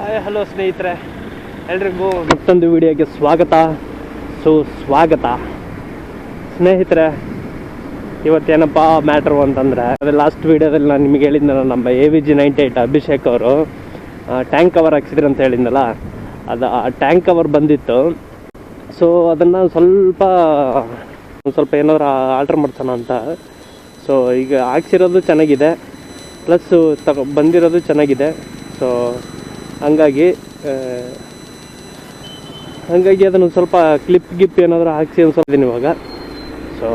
Hi, hello ಸ್ನೇಹಿತರೆ. ಎಲ್ರಿಗೂ ಮತ್ತೊಂದು ವಿಡಿಯೋಗೆ ಸ್ವಾಗತ. ಸೊ, ಸ್ವಾಗತ. ಸ್ನೇಹಿತರೆ, ಇವತ್ತೇನಪ್ಪ ಮ್ಯಾಟ್ರು ಅಂತಂದರೆ, ಅದೇ ಲಾಸ್ಟ್ ವೀಡಿಯೋದಲ್ಲಿ ನಾನು ನಿಮಗೆ ಹೇಳಿದ್ನಲ್ಲ, ನಮ್ಮ A V G ninety eight Abhishek ಅವರು ಟ್ಯಾಂಕ್ ಕವರ್ ಹಾಕ್ಸಿದ್ರು ಅಂತ ಹೇಳಿದ್ನಲ್ಲ, ಅದು, ಆ ಟ್ಯಾಂಕ್ ಕವರ್ ಬಂದಿತ್ತು. ಸೊ ಅದನ್ನು ಸ್ವಲ್ಪ ಸ್ವಲ್ಪ ಏನಾದ್ರು ಆರ್ಡ್ರ್ ಮಾಡ್ತಾನ ಅಂತ. ಸೊ ಈಗ ಹಾಕ್ಸಿರೋದು ಚೆನ್ನಾಗಿದೆ. ಪ್ಲಸ್ಸು ತಗೊ, ಬಂದಿರೋದು ಚೆನ್ನಾಗಿದೆ. ಸೊ ಹಂಗಾಗಿ ಹಾಗಾಗಿ ಅದನ್ನು ಸ್ವಲ್ಪ ಕ್ಲಿಪ್ ಗಿಪ್ ಏನಾದರೂ ಹಾಕಿಸಿ ಇದೀನಿ ಇವಾಗ. ಸೊ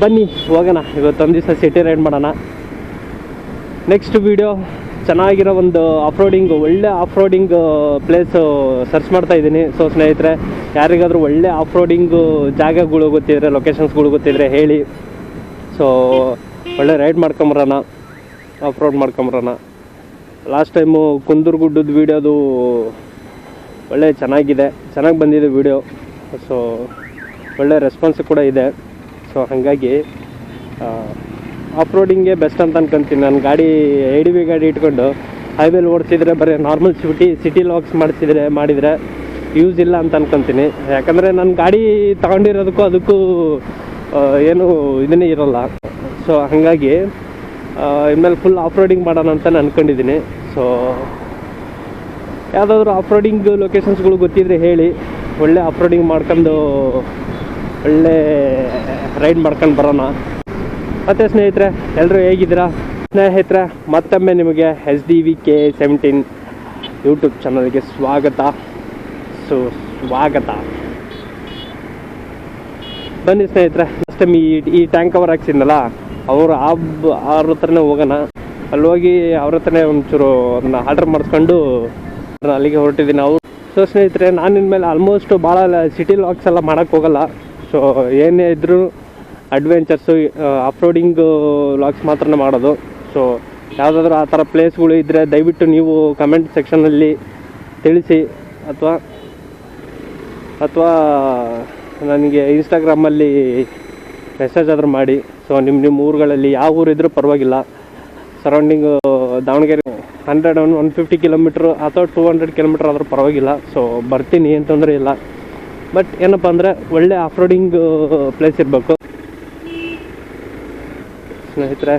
ಬನ್ನಿ, ಹೋಗೋಣ. ಇವತ್ತೊಂದು ದಿವಸ ಸಿಟಿ ರೈಡ್ ಮಾಡೋಣ. ನೆಕ್ಸ್ಟ್ ವಿಡಿಯೋ ಚೆನ್ನಾಗಿರೋ ಒಂದು ಆಫ್ರೋಡಿಂಗ್ ಒಳ್ಳೆ ಆಫ್ರೋಡಿಂಗ್ ಪ್ಲೇಸು ಸರ್ಚ್ ಮಾಡ್ತಾ ಇದ್ದೀನಿ ಸೊ ಸ್ನೇಹಿತರೆ, ಯಾರಿಗಾದರೂ ಒಳ್ಳೆ ಆಫ್ರೋಡಿಂಗು ಜಾಗಗಳು ಗೊತ್ತಿದ್ರೆ ಲೊಕೇಶನ್ಸ್ಗಳು ಗೊತ್ತಿದ್ರೆ ಹೇಳಿ. ಸೊ ಒಳ್ಳೆ ರೈಡ್ ಮಾಡ್ಕೊಂಬರೋಣ. ಆಫ್ ರೋಡ್ ಮಾಡ್ಕೊಂಬರೋಣ. ಲಾಸ್ಟ್ ಟೈಮು ಕುಂದೂರುಗುಡ್ಡದ ವೀಡಿಯೋದು ಒಳ್ಳೆ ಚೆನ್ನಾಗಿದೆ. ಚೆನ್ನಾಗಿ ಬಂದಿದೆ ವೀಡಿಯೋ ಸೊ ಒಳ್ಳೆ ರೆಸ್ಪಾನ್ಸ್ ಕೂಡ ಇದೆ. ಸೊ ಹಾಗಾಗಿ ಆಫ್ ರೋಡಿಂಗೆ ಬೆಸ್ಟ್ ಅಂತ ಅನ್ಕೊಂತೀನಿ. ನಾನು ಗಾಡಿ ಎ ಡಿ ಬಿ ಗಾಡಿ ಇಟ್ಕೊಂಡು ಹೈವೇಲಿ ಓಡಿಸಿದ್ರೆ ಬರೀ ನಾರ್ಮಲ್ ಸಿಟಿ ಸಿಟಿ ಲಾಕ್ಸ್ ಮಾಡಿಸಿದರೆ, ಮಾಡಿದರೆ ಯೂಸ್ ಇಲ್ಲ ಅಂತ ಅನ್ಕೊತೀನಿ. ಯಾಕಂದರೆ ನನ್ನ ಗಾಡಿ ತಗೊಂಡಿರೋದಕ್ಕೂ ಅದಕ್ಕೂ ಏನು ಇದನ್ನೇ ಇರೋಲ್ಲ. ಸೊ ಹಾಗಾಗಿ ಇನ್ಮೇಲೆ ಫುಲ್ ಆಫ್ ರೋಡಿಂಗ್ ಮಾಡೋಣ ಅಂತ ನಾನು ಅನ್ಕೊಂಡಿದ್ದೀನಿ. ಸೊ, ಯಾವುದಾದ್ರು ಆಫ್ ರೋಡಿಂಗ್ ಲೊಕೇಶನ್ಸ್ಗಳು ಗೊತ್ತಿದ್ರೆ ಹೇಳಿ. ಒಳ್ಳೆ ಆಫ್ ರೋಡಿಂಗ್ ಮಾಡ್ಕೊಂಡು ಒಳ್ಳೆ ರೈಡ್ ಮಾಡ್ಕೊಂಡು ಬರೋಣ. ಮತ್ತು ಸ್ನೇಹಿತರೆ ಎಲ್ಲರೂ ಹೇಗಿದ್ದೀರಾ? ಸ್ನೇಹಿತರೆ, ಮತ್ತೊಮ್ಮೆ ನಿಮಗೆ S D V K seventeen YouTube ಚಾನಲ್ಗೆ ಸ್ವಾಗತ. ಸೊ, ಸ್ವಾಗತ. ಬನ್ನಿ ಸ್ನೇಹಿತರೆ ಫಸ್ಟ್ ಈ ಈ ಟ್ಯಾಂಕ್ ಕವರ್ ಹಾಕ್ಸಿದ್ನಲ್ಲ, ಅವರು ಆ ಅವ್ರ ಹತ್ರನೇ ಹೋಗೋಣ. ಅಲ್ಲಿ ಹೋಗಿ ಅವ್ರ ಹತ್ರನೇ ಒಂಚೂರು ಅದನ್ನ ಆರ್ಡರ್ ಮಾಡಿಸ್ಕೊಂಡು ಅಲ್ಲಿಗೆ ಹೊರಟಿದ್ದೀನಿ ನಾವು. ಸೊ ಸ್ನೇಹಿತರೆ, ನಾನು ಇನ್ಮೇಲೆ ಆಲ್ಮೋಸ್ಟ್ ಭಾಳ ಸಿಟಿ ಲಾಕ್ಸ್ ಎಲ್ಲ ಮಾಡೋಕ್ಕೆ ಹೋಗಲ್ಲ. ಸೊ ಏನೇ ಇದ್ದರೂ ಅಡ್ವೆಂಚರ್ಸು ಆಫ್ರೋಡಿಂಗ್ ಲಾಕ್ಸ್ ಮಾತ್ರ ಮಾಡೋದು. ಸೊ ಯಾವುದಾದ್ರೂ ಆ ಥರ ಪ್ಲೇಸ್ಗಳು ಇದ್ದರೆ ದಯವಿಟ್ಟು ನೀವು ಕಮೆಂಟ್ ಸೆಕ್ಷನಲ್ಲಿ ತಿಳಿಸಿ. ಅಥವಾ ಅಥವಾ ನನಗೆ ಇನ್ಸ್ಟಾಗ್ರಾಮಲ್ಲಿ ಮೆಸೇಜ್ ಆದರೂ ಮಾಡಿ. ಸೊ ನಿಮ್ಮ ನಿಮ್ಮ ಊರುಗಳಲ್ಲಿ ಯಾವ ಊರಿದ್ರೂ ಪರವಾಗಿಲ್ಲ. Surrounding Davanagere hundred one one fifty kilometre ಅಥವಾ ಟೂ ಹಂಡ್ರೆಡ್ ಕಿಲೋಮೀಟ್ರ್ ಆದರೂ ಪರವಾಗಿಲ್ಲ. ಸೊ ಬರ್ತೀನಿ, ಏನು ತೊಂದರೆ ಇಲ್ಲ. ಬಟ್ ಏನಪ್ಪ ಅಂದರೆ, ಒಳ್ಳೆ ಆಫ್ರೋಡಿಂಗ್ ಪ್ಲೇಸ್ ಇರಬೇಕು. ಸ್ನೇಹಿತರೆ,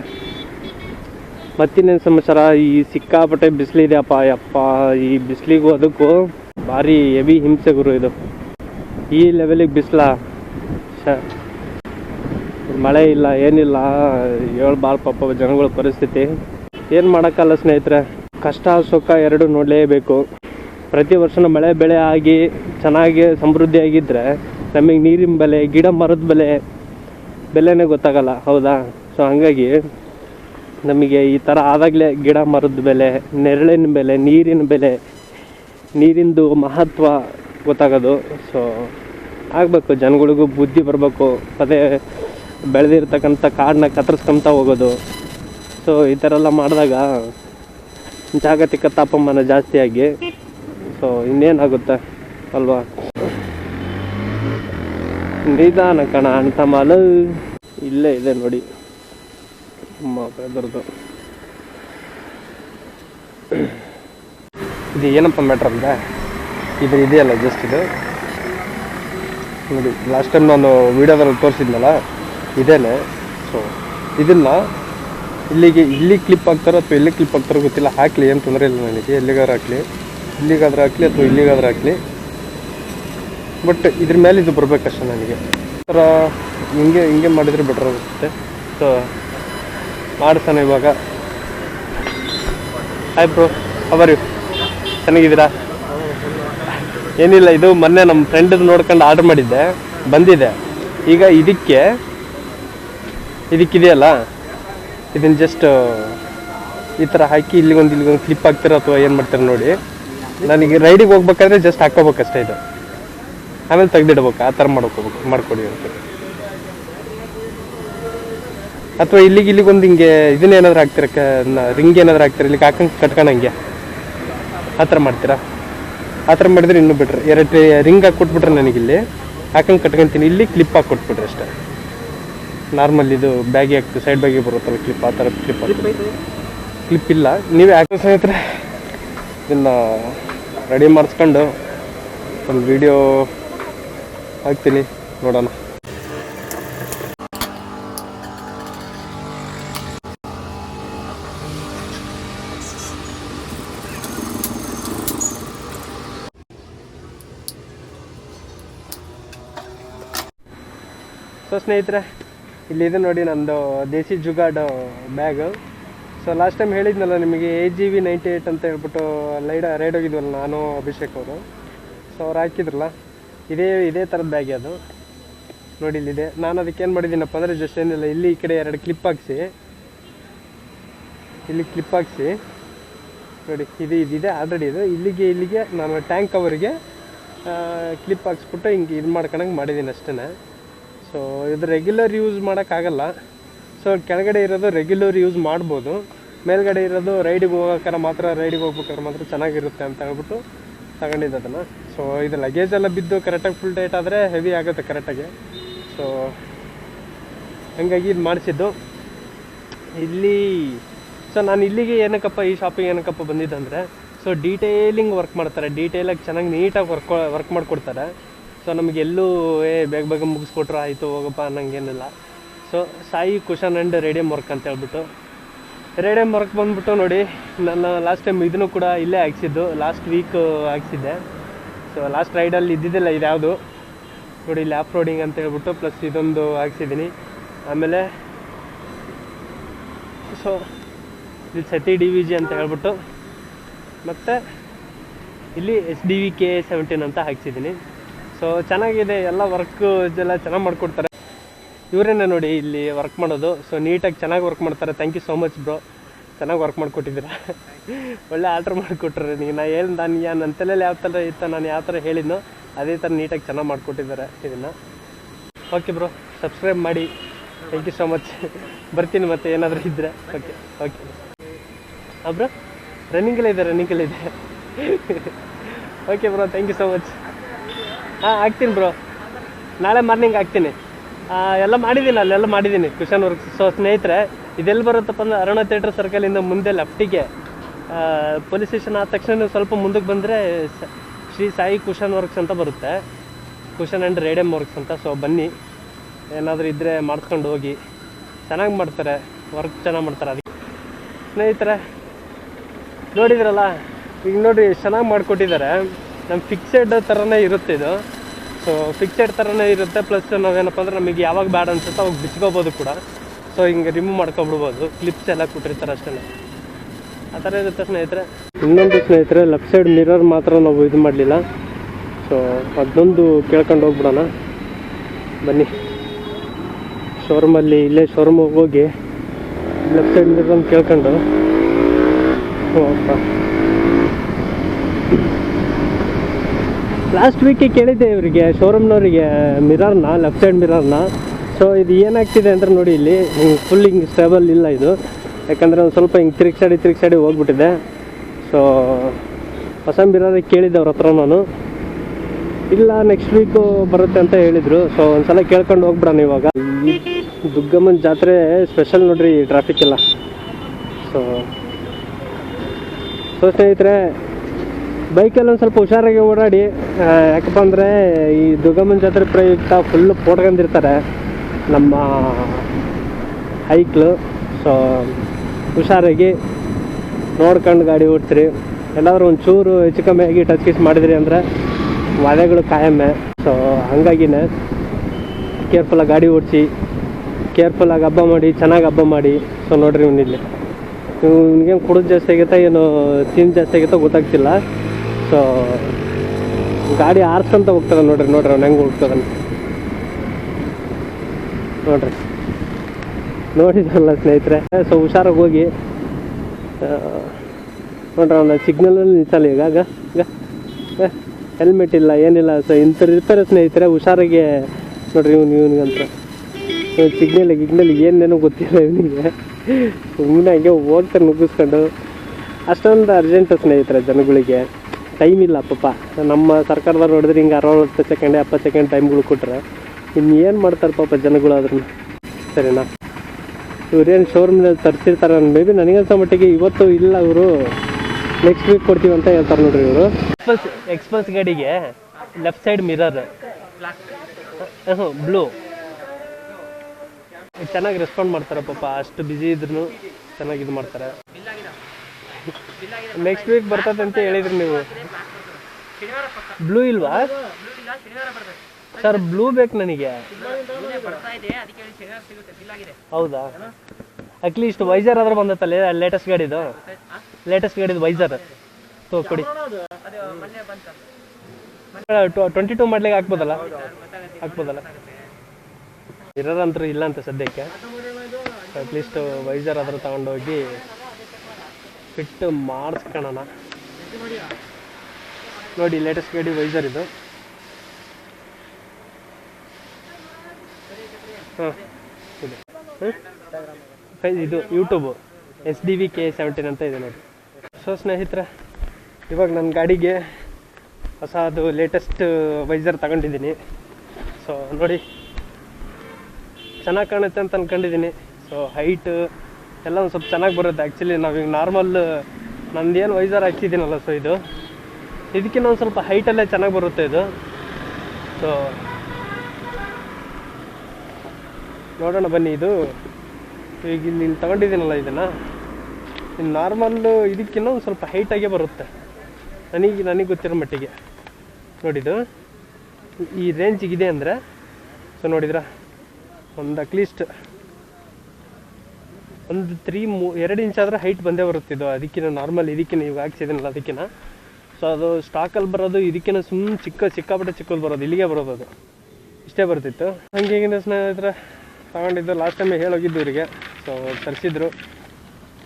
ಮತ್ತಿನ್ನೇನು ಸಮಾಚಾರ? ಈ ಸಿಕ್ಕಾಪಟ್ಟೆ ಬಿಸಿಲಿದೆಯಪ್ಪ ಯಪ್ಪ ಈ ಬಿಸಿಲಿಗೂ ಅದಕ್ಕೂ ಭಾರಿ ಹೆವಿ ಹಿಂಸೆ ಗುರು ಇದು. ಈ ಲೆವೆಲಿಗೆ ಬಿಸಿಲ? ಮಳೆ ಇಲ್ಲ, ಏನಿಲ್ಲ, ಏಳು ಬಾರ್ ಪಾಪ ಜನಗಳ ಪರಿಸ್ಥಿತಿ. ಏನು ಮಾಡೋಕ್ಕಲ್ಲ ಸ್ನೇಹಿತರೆ? ಕಷ್ಟ, ಸುಖ ಎರಡು ನೋಡಲೇಬೇಕು. ಪ್ರತಿ ವರ್ಷನೂ ಮಳೆ ಬೆಳೆ ಆಗಿ ಚೆನ್ನಾಗಿ ಸಮೃದ್ಧಿಯಾಗಿದ್ದರೆ ನಮಗೆ ನೀರಿನ ಬೆಲೆ, ಗಿಡ ಮರದ ಬೆಲೆ, ಬೆಲೆನೇ ಗೊತ್ತಾಗಲ್ಲ, ಹೌದಾ? ಸೊ ಹಾಗಾಗಿ ನಮಗೆ ಈ ಥರ ಆದಾಗಲೇ ಗಿಡ ಮರದ ಬೆಲೆ, ನೆರಳಿನ ಬೆಲೆ, ನೀರಿನ ಬೆಲೆ, ನೀರಿಂದು ಮಹತ್ವ ಗೊತ್ತಾಗೋದು. ಸೊ ಆಗಬೇಕು, ಜನಗಳಿಗೂ ಬುದ್ಧಿ ಬರಬೇಕು, ಪದೇ ಬೆಳೆದಿರ್ತಕ್ಕಂಥ ಕಾಡನ್ನ ಕತ್ತರಿಸ್ಕೊಂತ ಹೋಗೋದು. ಸೊ ಈ ಥರ ಎಲ್ಲ ಮಾಡಿದಾಗ ಜಾಗತಿಕ ತಾಪಮಾನ ಜಾಸ್ತಿಯಾಗಿ ಸೊ ಇನ್ನೇನಾಗುತ್ತೆ ಅಲ್ವಾ? ನಿಧಾನ ಕಣ ಅಂತ ಮಾಲು ಇಲ್ಲೇ ಇದೆ ನೋಡಿ. ಬ್ರದರ್ದು ಇದು ಏನಪ್ಪ ಮ್ಯಾಟ್ರ್ ಅಂದರೆ, ಇದು ಇದೆಯಲ್ಲ ಜಸ್ಟ್ ಇದು? ನೋಡಿ ಲಾಸ್ಟ್ ಟೈಮ್ ನಾನು ವೀಡಿಯೋದಲ್ಲಿ ತೋರಿಸಿದ್ನಲ್ಲ ಇದೇನೆ. ಸೊ ಇದನ್ನು ಇಲ್ಲಿಗೆ, ಇಲ್ಲಿ ಕ್ಲಿಪ್ ಹಾಕ್ತಾರೋ ಅಥವಾ ಎಲ್ಲಿ ಕ್ಲಿಪ್ ಹಾಕ್ತಾರೋ ಗೊತ್ತಿಲ್ಲ. ಹಾಕಲಿ, ಏನು ತೊಂದರೆ ಇಲ್ಲ ನನಗೆ. ಎಲ್ಲಿಗಾದ್ರೂ ಹಾಕಲಿ. ಇಲ್ಲಿಗಾದ್ರೂ ಹಾಕಲಿ ಅಥವಾ ಇಲ್ಲಿಗಾದ್ರೂ ಹಾಕಲಿ. ಬಟ್ ಇದ್ರ ಮೇಲೆ ಇದು ಬರಬೇಕಷ್ಟೇ ನನಗೆ. ಥರ ಹಿಂಗೆ ಹಿಂಗೆ ಮಾಡಿದರೆ ಬೆಟರ್ ಆಗುತ್ತೆ. ಸೊ ಮಾಡ್ತಾನೆ ಇವಾಗ. ಹಾಯ್ ಬ್ರೋ ಅವರ್ ಚೆನ್ನಾಗಿದ್ದೀರಾ? ಏನಿಲ್ಲ, ಇದು ಮೊನ್ನೆ ನಮ್ಮ ಫ್ರೆಂಡ್ ನೋಡ್ಕೊಂಡು ಆರ್ಡ್ರ್ ಮಾಡಿದ್ದೆ. ಬಂದಿದೆ. ಈಗ ಇದಕ್ಕೆ ಇದಕ್ಕಿದೆಯಲ್ಲ? ಇದನ್ನ ಜಸ್ಟ್ ಈ ಥರ ಹಾಕಿ ಇಲ್ಲಿಗೊಂದು ಇಲ್ಲಿಗೊಂದು ಕ್ಲಿಪ್ ಹಾಕ್ತೀರ ಅಥವಾ ಏನು ಮಾಡ್ತೀರ ನೋಡಿ. ನನಗೆ ರೈಡಿಗೆ ಹೋಗ್ಬೇಕಾದ್ರೆ ಜಸ್ಟ್ ಹಾಕೋಬೇಕಷ್ಟೇ ಇದು. ಆಮೇಲೆ ತೆಗ್ದಿಡ್ಬೇಕು, ಆ ಥರ ಮಾಡ್ಕೋಬೇಕು, ಮಾಡ್ಕೊಡಿ ಅಂತ. ಅಥವಾ ಇಲ್ಲಿಗೆ ಇಲ್ಲಿಗೊಂದು ಹಿಂಗೆ ಇದನ್ನ ಏನಾದ್ರು ಹಾಕ್ತೀರ? ರಿಂಗ್ ಏನಾದ್ರು ಹಾಕ್ತೀರ? ಇಲ್ಲಿಗೆ ಹಾಕಂಗೆ ಕಟ್ಕೊಂಡಂಗೆ ಆ ಥರ ಮಾಡ್ತೀರಾ? ಆ ಥರ ಮಾಡಿದ್ರೆ ಇನ್ನೂ ಬಿಟ್ರೆ ಎರಡು ರಿಂಗ್ ಹಾಕಿ ಕೊಟ್ಬಿಟ್ರೆ ನನಗಿಲ್ಲಿ ಹಾಕಂಗೆ ಕಟ್ಕೊಂತೀನಿ. ಇಲ್ಲಿ ಕ್ಲಿಪ್ ಹಾಕಿ ಕೊಟ್ಬಿಟ್ರೆ ಅಷ್ಟೇ. ನಾರ್ಮಲ್ ಇದು ಬ್ಯಾಗಿ ಹಾಕ್ತೀವಿ ಸೈಡ್ ಬ್ಯಾಗಿ ಬರುತ್ತಲ್ಲ ಕ್ಲಿಪ್ ಆ ಥರ ಕ್ಲಿಪ್ ಕ್ಲಿಪ್ ಇಲ್ಲ. ನೀವೇ ಯಾಕೆ ಸ್ನೇಹಿತರೆ ಇದನ್ನು ರೆಡಿ ಮಾಡಿಸ್ಕೊಂಡು ಒಂದು ವಿಡಿಯೋ ಹಾಕ್ತೀನಿ ನೋಡೋಣ. ಸೊ ಸ್ನೇಹಿತರೆ ಇಲ್ಲಿದೆ ನೋಡಿ ನಂದು desi jugaad bag so last time ಹೇಳಿದ್ನಲ್ಲ ನಿಮಗೆ A G V ninety eight ಅಂತ ಹೇಳ್ಬಿಟ್ಟು ಲೈಡ ರೈಡ್ ಹೋಗಿದ್ವಲ್ಲ ನಾನು, ಅಭಿಷೇಕ್ ಅವರು. ಸೊ ಅವ್ರು ಹಾಕಿದ್ರಲ್ಲ, ಇದೇ ಇದೇ ಥರದ ಬ್ಯಾಗ್ ಅದು. ನೋಡಿ ಇಲ್ಲಿದೆ ನಾನು ಅದಕ್ಕೆ ಏನು ಮಾಡಿದ್ದೀನಪ್ಪ ಅಂದರೆ ಜಸ್ಟ್ ಏನಿಲ್ಲ, ಇಲ್ಲಿ ಈ ಕಡೆ ಎರಡು ಕ್ಲಿಪ್ ಹಾಕ್ಸಿ. ಇಲ್ಲಿ ಕ್ಲಿಪ್ ಹಾಕ್ಸಿ. ನೋಡಿ, ಇದು ಇದಿದೆ ಆಲ್ರೆಡಿ ಇದು. ಇಲ್ಲಿಗೆ ಇಲ್ಲಿಗೆ ನಾನು ಟ್ಯಾಂಕ್ ಅವರಿಗೆ ಕ್ಲಿಪ್ ಹಾಕ್ಸ್ಬಿಟ್ಟು ಹಿಂಗೆ ಇದು ಮಾಡ್ಕೊಳಂಗೆ ಮಾಡಿದ್ದೀನಿ ಅಷ್ಟೇ ಸೊ ಇದು ರೆಗ್ಯುಲರ್ ಯೂಸ್ ಮಾಡೋಕ್ಕಾಗಲ್ಲ ಸೊ ಕೆಳಗಡೆ ಇರೋದು ರೆಗ್ಯುಲರ್ ಯೂಸ್ ಮಾಡ್ಬೋದು. ಮೇಲ್ಗಡೆ ಇರೋದು ರೈಡಿಗೆ ಹೋಗೋಕ್ಕಾರ ಮಾತ್ರ ರೈಡಿಗೆ ಹೋಗ್ಬೇಕಾದ್ರೆ ಮಾತ್ರ ಚೆನ್ನಾಗಿರುತ್ತೆ ಅಂತ ಹೇಳ್ಬಿಟ್ಟು ತಗೊಂಡಿದ್ದೆ ಅದನ್ನು. ಸೊ ಇದು ಲಗೇಜ್ ಎಲ್ಲ ಬಿದ್ದು ಕರೆಕ್ಟಾಗಿ ಫುಲ್ ಟೈಟ್ ಆದರೆ ಹೆವಿ ಆಗುತ್ತೆ ಕರೆಕ್ಟಾಗಿ ಸೊ ಹಂಗಾಗಿ ಇದು ಮಾಡಿಸಿದ್ದು. ಇಲ್ಲಿ ಸೊ ನಾನು ಇಲ್ಲಿಗೆ ಏನಕ್ಕಪ್ಪ, ಈ ಶಾಪಿಗೆ ಏನಕ್ಕಪ್ಪ ಬಂದಿದ್ದಂದರೆ ಸೊ ಡೀಟೇಲಿಂಗ್ ವರ್ಕ್ ಮಾಡ್ತಾರೆ. ಡೀಟೇಲಾಗಿ ಚೆನ್ನಾಗಿ ನೀಟಾಗಿ ವರ್ಕ್ ವರ್ಕ್ ಮಾಡಿಕೊಡ್ತಾರೆ. ಸೊ ನಮಗೆ ಎಲ್ಲೂ, ಏ, ಬೇಗ ಬೇಗ ಮುಗಿಸ್ಕೊಟ್ರು ಆಯಿತು, ಹೋಗಪ್ಪ ಅನ್ನಂಗೇನಿಲ್ಲ. So Sai, cushion and radium work ಅಂತ ಹೇಳ್ಬಿಟ್ಟು. ರೇಡಿಯಂ ವರ್ಕ್ ಬಂದ್ಬಿಟ್ಟು ನೋಡಿ ನಾನು ಲಾಸ್ಟ್ ಟೈಮ್ ಇದನ್ನು ಕೂಡ ಇಲ್ಲೇ ಹಾಕ್ಸಿದ್ದು. ಲಾಸ್ಟ್ ವೀಕ್ ಹಾಕ್ಸಿದ್ದೆ. ಸೊ ಲಾಸ್ಟ್ ರೈಡಲ್ಲಿ ಇದ್ದಿದ್ದಿಲ್ಲ ಇದ್ಯಾವುದು. ನೋಡಿ, ಇಲ್ಲಿ ಆಫ್ ರೋಡಿಂಗ್ ಅಂತ ಹೇಳ್ಬಿಟ್ಟು ಪ್ಲಸ್ ಇದೊಂದು ಹಾಕ್ಸಿದ್ದೀನಿ. ಆಮೇಲೆ ಸೊ ಇಲ್ಲಿ ಸತಿ ಡಿ ವಿ ಜಿ ಅಂತ ಹೇಳ್ಬಿಟ್ಟು. ಮತ್ತು, ಇಲ್ಲಿ S D V K seventeen ಅಂತ ಹಾಕ್ಸಿದ್ದೀನಿ. ಸೊ ಚೆನ್ನಾಗಿದೆ, ಎಲ್ಲ ವರ್ಕ್ ಎಲ್ಲ ಚೆನ್ನಾಗಿ ಮಾಡಿಕೊಡ್ತಾರೆ. ಇವರೇನೆ ನೋಡಿ ಇಲ್ಲಿ ವರ್ಕ್ ಮಾಡೋದು. ಸೊ ನೀಟಾಗಿ ಚೆನ್ನಾಗಿ ವರ್ಕ್ ಮಾಡ್ತಾರೆ. Thank you so much bro ಚೆನ್ನಾಗಿ ವರ್ಕ್ ಮಾಡಿಕೊಟ್ಟಿದ್ದೀರಾ? ಒಳ್ಳೆ ಆರ್ಡ್ರ್ ಮಾಡಿಕೊಟ್ರೆ ನೀವು ನಾ ಏನು ನಾನು ನನ್ನ ತಲೆಯಲ್ಲಿ ಯಾವ ಥರ ಇತ್ತು ನಾನು ಯಾವ ಥರ ಹೇಳಿದ್ನೋ, ಅದೇ ಥರ ನೀಟಾಗಿ ಚೆನ್ನಾಗಿ ಮಾಡಿಕೊಟ್ಟಿದ್ದಾರೆ ಇದನ್ನು. ಓಕೆ ಬ್ರೋ ಸಬ್ಸ್ಕ್ರೈಬ್ ಮಾಡಿ. ಥ್ಯಾಂಕ್ ಯು ಸೋ ಮಚ್ ಬರ್ತೀನಿ ಮತ್ತೆ ಏನಾದರೂ ಇದ್ದರೆ ಓಕೆ ಓಕೆ ಬ್ರೋ ರನ್ನಿಂಗಲ್ಲೇ ಇದೆ ರನ್ನಿಂಗಲ್ಲೇ ಇದೆ okay bro thank you so much ಹಾಂ ಆಗ್ತೀನಿ ಬ್ರೋ ನಾಳೆ ಮಾರ್ನಿಂಗ್ ಆ, ಎಲ್ಲ ಮಾಡಿದ್ದೀನಿ ಅಲ್ಲೆಲ್ಲ ಮಾಡಿದ್ದೀನಿ ಕುಶನ್ ವರ್ಕ್ ಸೊ ಸ್ನೇಹಿತರೆ ಇದೆಲ್ಲಿ ಬರುತ್ತಪ್ಪ ಅಂದ್ರೆ ಅರುಣ ಥಿಯೇಟ್ರ್ ಸರ್ಕಲಿಂದ ಮುಂದೆ ಲೆಫ್ಟಿಗೆ ಪೊಲೀಸ್ ಸ್ಟೇಷನ್ ಆದ ತಕ್ಷಣ ನೀವು ಸ್ವಲ್ಪ ಮುಂದಕ್ಕೆ ಬಂದರೆ ಶ್ರೀ ಸಾಯಿ ಕುಶನ್ ವರ್ಕ್ಸ್ ಅಂತ ಬರುತ್ತೆ. ಕುಶನ್ ಆ್ಯಂಡ್ ರೇಡಿಯಮ್ ವರ್ಕ್ಸ್ ಅಂತ ಸೊ ಬನ್ನಿ. ಏನಾದರೂ ಇದ್ದರೆ ಮಾಡಿಸ್ಕೊಂಡು ಹೋಗಿ. ಚೆನ್ನಾಗಿ ಮಾಡ್ತಾರೆ ವರ್ಕ್ ಚೆನ್ನಾಗಿ ಮಾಡ್ತಾರೆ ಅದಕ್ಕೆ. ಸ್ನೇಹಿತರೆ ನೋಡಿದ್ರಲ್ಲ? ಈಗ ನೋಡಿ ಚೆನ್ನಾಗಿ ಮಾಡಿಕೊಟ್ಟಿದ್ದಾರೆ. ನಮ್ಮ ಫಿಕ್ಸೆಡ್ ಥರನೇ ಇರುತ್ತೆ ಇದು. ಸೊ ಫಿಕ್ಸೆಡ್ ಥರನೇ ಇರುತ್ತೆ ಪ್ಲಸ್ ನಾವೇನಪ್ಪ ಅಂದ್ರೆ ನಮಗೆ ಯಾವಾಗ ಬ್ಯಾಡ್ ಅನ್ಸುತ್ತೋ ಅವಾಗ ಬಿಚ್ಕೋಬೋದು ಕೂಡ. ಸೊ ಹಿಂಗೆ ರಿಮೂವ್ ಮಾಡ್ಕೊಬಿಡ್ಬೋದು. ಕ್ಲಿಪ್ಸ್ ಎಲ್ಲ ಕೊಟ್ಟಿರ್ತಾರೆ ಅಷ್ಟೇ ಆ ಥರ ಇರುತ್ತೆ ಸ್ನೇಹಿತರೆ. ಇನ್ನೊಂದು ಸ್ನೇಹಿತರೆ ಲೆಫ್ಟ್ ಸೈಡ್ ಮಿರರ್ ಮಾತ್ರ ನಾವು ಇದು ಮಾಡಲಿಲ್ಲ. ಸೊ ಅದೊಂದು ಕೇಳ್ಕೊಂಡು ಹೋಗ್ಬಿಡೋಣ. ಬನ್ನಿ. ಶೋರೂಮಲ್ಲಿ ಇಲ್ಲೇ ಶೋರೂಮಿಗೆ ಹೋಗಿ ಲೆಫ್ಟ್ ಸೈಡ್ ಮಿರರ್ ಕೇಳ್ಕೊಂಡು. ಹೋಗಪ್ಪ ಲಾಸ್ಟ್ ವೀಕಿಗೆ ಕೇಳಿದ್ದೆ ಇವರಿಗೆ ಶೋರೂಮ್ನವರಿಗೆ ಮಿರರ್ನ ಲೆಫ್ಟ್ ಸೈಡ್ ಮಿರರ್ನ ಸೊ ಇದು ಏನಾಗ್ತಿದೆ ಅಂದ್ರೆ ನೋಡಿ ಇಲ್ಲಿ, ಹಿಂಗೆ ಫುಲ್ ಹಿಂಗೆ ಸ್ಟೇಬಲ್ ಇಲ್ಲ ಇದು. ಯಾಕಂದರೆ ಒಂದು ಸ್ವಲ್ಪ ಹಿಂಗೆ ತಿರುಗಿ ಸೈಡಿ ತಿರುಗಿ ಸೈಡಿ ಹೋಗ್ಬಿಟ್ಟಿದೆ. ಸೊ ಹೊಸ ಮಿರರ್ ಕೇಳಿದ್ದೆ ಅವ್ರ ಹತ್ರ ನಾನು. ಇಲ್ಲ ನೆಕ್ಸ್ಟ್ ವೀಕು ಬರುತ್ತೆ ಅಂತ ಹೇಳಿದರು. ಸೊ ಒಂದ್ಸಲ ಕೇಳ್ಕೊಂಡು ಹೋಗ್ಬಿಡೋಣ ಇವಾಗ. ದುಗ್ಗಮ್ಮನ ಜಾತ್ರೆ ಸ್ಪೆಷಲ್ ನೋಡ್ರಿ ಟ್ರಾಫಿಕ್ ಎಲ್ಲ. ಸೊ ಸೊ ಸ್ನೇಹಿತರೆ ಬೈಕಲ್ಲಿ ಒಂದು ಸ್ವಲ್ಪ ಹುಷಾರಾಗಿ ಓಡಾಡಿ ಯಾಕಪ್ಪ ಅಂದರೆ ಈ ದುರ್ಗಮ್ಮನ ಜಾತ್ರೆ ಪ್ರಯುಕ್ತ ಫುಲ್ಲು ಪೋಟ್ಕೊಂಡಿರ್ತಾರೆ ನಮ್ಮ ಹೈಕ್ಲು. ಸೊ ಹುಷಾರಾಗಿ ನೋಡ್ಕೊಂಡು ಗಾಡಿ ಓಡಿಸ್ರಿ ಎಲ್ಲಾದರೂ ಒಂದು ಚೂರು ಹೆಚ್ಚು ಕಮ್ಮಿ ಆಗಿ ಟಚ್ ಕಿಸ್ ಮಾಡಿದ್ರಿ ಅಂದರೆ ಮಳೆಗಳು ಕಾಯಮ್ಮೆ. ಸೊ ಹಂಗಾಗಿನೇ ಕೇರ್ಫುಲ್ಲಾಗಿ ಗಾಡಿ ಓಡಿಸಿ ಕೇರ್ಫುಲ್ಲಾಗಿ ಹಬ್ಬ ಮಾಡಿ, ಚೆನ್ನಾಗಿ ಹಬ್ಬ ಮಾಡಿ. ಸೊ ನೋಡ್ರಿ ಇವನಿಲ್ಲಿ. ಇವ್ನಿಗೇನು ಕುಡಿದು ಜಾಸ್ತಿ ಆಗುತ್ತಾ ಏನು ತಿನ್ ಜಾಸ್ತಿ ಆಗುತ್ತೋ ಗೊತ್ತಾಗ್ತಿಲ್ಲ. ಸೊ, ಗಾಡಿ ಆರ್ಸ್ಕೊಂತ ಹೋಗ್ತದೆ ನೋಡ್ರಿ ನೋಡ್ರಿ ಅವ್ನು ಹೆಂಗೆ ನೋಡಿ ನೋಡ್ರಿ. ನೋಡಿದ್ರಲ್ಲ ಸ್ನೇಹಿತರೆ, ಸೊ ಹುಷಾರಾಗಿ ಹೋಗಿ ನೋಡ್ರಿ ಅವನ ಸಿಗ್ನಲಲ್ಲಿ ನಿಲ್ಸಲ್ಲ ಈಗ ಗ ಹೆಲ್ಮೆಟ್ ಇಲ್ಲ, ಏನಿಲ್ಲ, ಸೊ ಇಂಥವ್ರು ಇರ್ತಾರೆ ಸ್ನೇಹಿತರೆ, ಹುಷಾರಿಗೆ ನೋಡ್ರಿ ಇವ್ನು ಇವ್ನಿಗಂತ ಸಿಗ್ನಲ್ ಗಿಗ್ನಲ್ ಏನೇನೋ ಗೊತ್ತಿಲ್ಲ ಇವನಿಗೆ. ಸುಮ್ಮನೆ ಹಂಗೆ ಹೋಗ್ತಾರೆ ನುಗ್ಗಿಸ್ಕೊಂಡು, ಅಷ್ಟೊಂದು ಅರ್ಜೆಂಟ್ ಸ್ನೇಹಿತರೆ ಜನಗಳಿಗೆ. ಟೈಮ್ ಇಲ್ಲ, ಪಾಪ. ನಮ್ಮ ಸರ್ಕಾರದವ್ರು ನೋಡಿದ್ರೆ ಹಿಂಗೆ ಅರವತ್ತು ಸೆಕೆಂಡ್ ಎಪ್ಪತ್ತು ಸೆಕೆಂಡ್ ಟೈಮ್ಗಳು ಕೊಟ್ಟರೆ ಇನ್ನು ಏನು ಮಾಡ್ತಾರೆ ಪಾಪ ಜನಗಳು ಅದನ್ನ ಸರಿನಾ? ಇವ್ರೇನು ಶೋರೂಮ್ನಲ್ಲಿ ತರಿಸಿರ್ತಾರೆ ಮೇ ಬಿ ನನಗನ್ಸೋ ಮಟ್ಟಿಗೆ ಇವತ್ತು ಇಲ್ಲ ಇವರು. ನೆಕ್ಸ್ಟ್ ವೀಕ್ ಕೊಡ್ತೀವಿ ಅಂತ ಹೇಳ್ತಾರೆ ನೋಡ್ರಿ ಇವರು. ಎಕ್ಸ್ಪ್ರೆಸ್ ಎಕ್ಸ್ಪ್ರೆಸ್ ಗಾಡಿಗೆ ಲೆಫ್ಟ್ ಸೈಡ್ ಮಿರರ್ ಬ್ಲೂ ಚೆನ್ನಾಗಿ ರೆಸ್ಪಾಂಡ್ ಮಾಡ್ತಾರೆ ಪಾಪ, ಅಷ್ಟು ಬ್ಯುಸಿ ಇದ್ರು ಚೆನ್ನಾಗಿ ಇದು ಮಾಡ್ತಾರೆ. ನೆಕ್ಸ್ಟ್ ವೀಕ್ ಬರ್ತದೆ ಅಂತ ಹೇಳಿದ್ರಿ ನೀವು. ಬ್ಲೂ ಇಲ್ವಾ? ಸರ್ ಬ್ಲೂ ಬೇಕು ನನಗೆ. ಹೌದಾ? ಅಟ್ಲೀಸ್ಟ್ ವೈಸರ್ ಆದ್ರೆ ಬಂದತ್ತಲ್ಲ ಲೇಟೆಸ್ಟ್ ಗಾಡಿದು ಲೇಟೆಸ್ಟ್ ಗಾಡಿದು ವೈಸರ್ ತೋ ಕೊಡಿ. ಟ್ವೆಂಟಿ ಟೂ ಮಾಡ್ಲಿಕ್ಕೆ ಹಾಕ್ಬೋದಲ್ಲ? ಹಾಕ್ಬೋದಲ್ಲ? ಇರೋದಂತೂ ಇಲ್ಲ ಅಂತ ಸದ್ಯಕ್ಕೆ. ಅಟ್ಲೀಸ್ಟ್ ವೈಸರ್ ಆದ್ರೂ ತಗೊಂಡೋಗಿ ಫಿಟ್ ಮಾಡಿಸ್ಕೊಳ್ಳೋಣ ನೋಡಿ ಲೇಟೆಸ್ಟ್ ಗಾಡಿ ವೈಸರ್ ಇದು. ಹಾಂ ಇದೆ. YouTube S D V K seventeen ಅಂತ ಇದೆ ನೋಡಿ. ಸೊ ಸ್ನೇಹಿತರೆ, ಇವಾಗ ನನ್ನ ಗಾಡಿಗೆ ಹೊಸ ಅದು ಲೇಟೆಸ್ಟ್ ವೈಸರ್ ತಗೊಂಡಿದ್ದೀನಿ. ಸೊ ನೋಡಿ, ಚೆನ್ನಾಗಿ ಕಾಣುತ್ತೆ ಅಂತ ಅನ್ಕೊಂಡಿದ್ದೀನಿ. ಸೊ ಹೈಟ್ ಎಲ್ಲ ಒಂದು ಸ್ವಲ್ಪ ಚೆನ್ನಾಗಿ ಬರುತ್ತೆ. ಆ್ಯಕ್ಚುಲಿ ನಾವೀಗ ನಾರ್ಮಲ್ ನಂದೇನು ವೈಸರ್ ಹಾಕ್ಸಿದ್ದೀನಲ್ಲ ಸೊ ಇದು. ಇದಕ್ಕಿಂತ ಒಂದು ಸ್ವಲ್ಪ ಹೈಟಲ್ಲೇ ಚೆನ್ನಾಗಿ ಬರುತ್ತೆ ಇದು. ಸೊ ನೋಡೋಣ ಬನ್ನಿ ಇದು. ಈಗ ಇಲ್ಲಿ ತಗೊಂಡಿದ್ದೀನಲ್ಲ ಇದನ್ನು. ಇನ್ನು ನಾರ್ಮಲ್ಲು ಇದಕ್ಕಿಂತ ಒಂದು ಸ್ವಲ್ಪ ಹೈಟಾಗೇ ಬರುತ್ತೆ. ನನಗೆ ನನಗೆ ಗೊತ್ತಿರೋ ಮಟ್ಟಿಗೆ. ನೋಡಿದು ಈ ರೇಂಜಿಗಿದೆ ಅಂದರೆ ಸೊ ನೋಡಿದ್ರ? ಒಂದು ಅಟ್ಲೀಸ್ಟ್ ಒಂದು ತ್ರೀ ಮೂ ಎರಡು ಇಂಚ್ ಆದ್ರೆ ಹೈಟ್ ಬಂದೇ ಬರುತ್ತೆ ಇದು. ಅದಕ್ಕಿಂತ ನಾರ್ಮಲ್ ಇದಕ್ಕಿಂತ ಇವಾಗ ಹಾಕ್ಸಿದ್ದೀನಲ್ಲ ಅದಕ್ಕಿಂತ ಸೊ ಅದು ಸ್ಟಾಕಲ್ಲಿ ಬರೋದು, ಇದಕ್ಕಿಂತ ಸುಮ್ಮನೆ ಚಿಕ್ಕ, ಸಿಕ್ಕಾಪಟ್ಟೆ ಚಿಕ್ಕದು ಬರೋದು, ಇಲ್ಲಿಗೆ ಬರೋದು ಅದು. ಇಷ್ಟೇ ಬರ್ತಿತ್ತು. ಹಂಗೆ ಹೇಗಿದೆ ಸ್ನೇಹಿತರೆ, ತಗೊಂಡಿದ್ದು ಲಾಸ್ಟ್ ಟೈಮ್ ಹೇಳೋಗಿದ್ದು ಇವರಿಗೆ. ಸೊ ತರಿಸಿದ್ರು.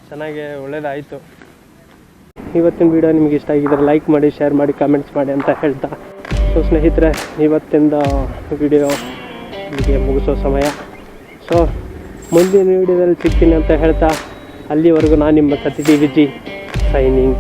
ಚೆನ್ನಾಗಿ ಒಳ್ಳೇದಾಯಿತು. ಇವತ್ತಿನ ವಿಡಿಯೋ ನಿಮಗೆ ಇಷ್ಟ ಆಗಿದ್ರೆ ಲೈಕ್ ಮಾಡಿ ಶೇರ್ ಮಾಡಿ ಕಮೆಂಟ್ಸ್ ಮಾಡಿ ಅಂತ ಹೇಳ್ತಾ. ಸೊ ಸ್ನೇಹಿತರೆ, ಇವತ್ತಿಂದ ವಿಡಿಯೋ ನಿಮಗೆ ಮುಗಿಸೋ ಸಮಯ. ಸೊ ಮುಂದಿನ ವಿಡಿಯೋದಲ್ಲಿ ಸಿಗ್ತೀನಿ ಅಂತ ಹೇಳ್ತಾ. ಅಲ್ಲಿವರೆಗೂ ನಾನು ನಿಮ್ಮ ಸತಿ ಟಿ ವಿಜಿ ಸೈನಿಂಗ್